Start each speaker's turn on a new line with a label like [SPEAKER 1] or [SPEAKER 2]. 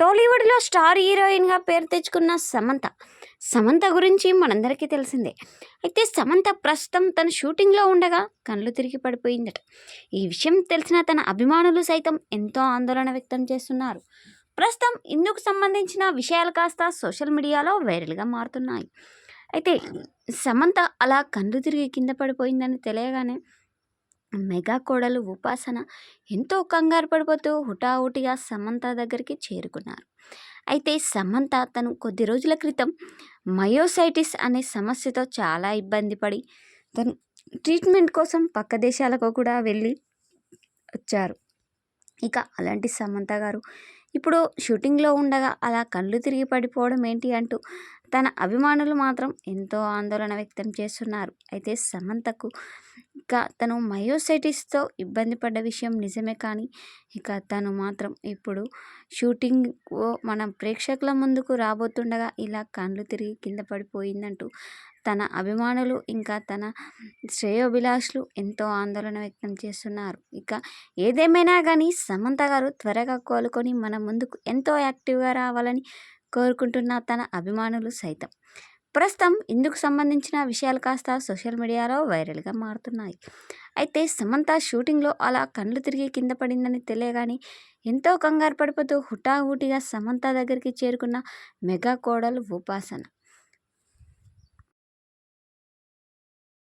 [SPEAKER 1] టాలీవుడ్లో స్టార్ హీరోయిన్గా పేరు తెచ్చుకున్న సమంత. సమంత గురించి మనందరికీ తెలిసిందే. అయితే సమంత ప్రస్తుతం తన షూటింగ్లో ఉండగా కళ్ళు తిరిగి పడిపోయిందట. ఈ విషయం తెలిసిన తన అభిమానులు సైతం ఎంతో ఆందోళన వ్యక్తం చేస్తున్నారు. ప్రస్తుతం ఇందుకు సంబంధించిన విషయాలు కాస్త సోషల్ మీడియాలో వైరల్గా మారుతున్నాయి. అయితే సమంత అలా కళ్ళు తిరిగి కింద పడిపోయిందని తెలియగానే మెగా కోడలు ఉపాసన ఎంతో కంగారు పడిపోతూ హుటాహుటిగా సమంత దగ్గరికి చేరుకున్నారు. అయితే సమంత తను కొద్ది రోజుల క్రితం మయోసైటిస్ అనే సమస్యతో చాలా ఇబ్బంది పడి తను ట్రీట్మెంట్ కోసం పక్క దేశాలకు కూడా వెళ్ళి వచ్చారు. ఇక అలాంటి సమంత గారు ఇప్పుడు షూటింగ్లో ఉండగా అలా కళ్ళు తిరిగి పడిపోవడం ఏంటి అంటూ తన అభిమానులు మాత్రం ఎంతో ఆందోళన వ్యక్తం చేస్తున్నారు. అయితే సమంతకు ఇక తను మయోసైటిస్తో ఇబ్బంది పడ్డ విషయం నిజమే కానీ ఇక తను మాత్రం ఇప్పుడు షూటింగ్ మన ప్రేక్షకుల ముందుకు రాబోతుండగా ఇలా కళ్ళు తిరిగి కింద పడిపోయిందంటూ తన అభిమానులు ఇంకా తన శ్రేయోభిలాషులు ఎంతో ఆందోళన వ్యక్తం చేస్తున్నారు. ఇక ఏదేమైనా కానీ సమంత గారు త్వరగా కోలుకొని మన ముందుకు ఎంతో యాక్టివ్గా రావాలని కోరుకుంటున్న తన అభిమానులు సైతం. ప్రస్తుతం ఇందుకు సంబంధించిన విషయాలు కాస్త సోషల్ మీడియాలో వైరల్గా మారుతున్నాయి. అయితే సమంత షూటింగ్లో అలా కళ్ళు తిరిగి కింద పడిందని తెలియగాని ఎంతో కంగారు పడిపోతూ హుటాహుటిగా సమంత దగ్గరికి చేరుకున్న మెగా కోడలు ఉపాసన.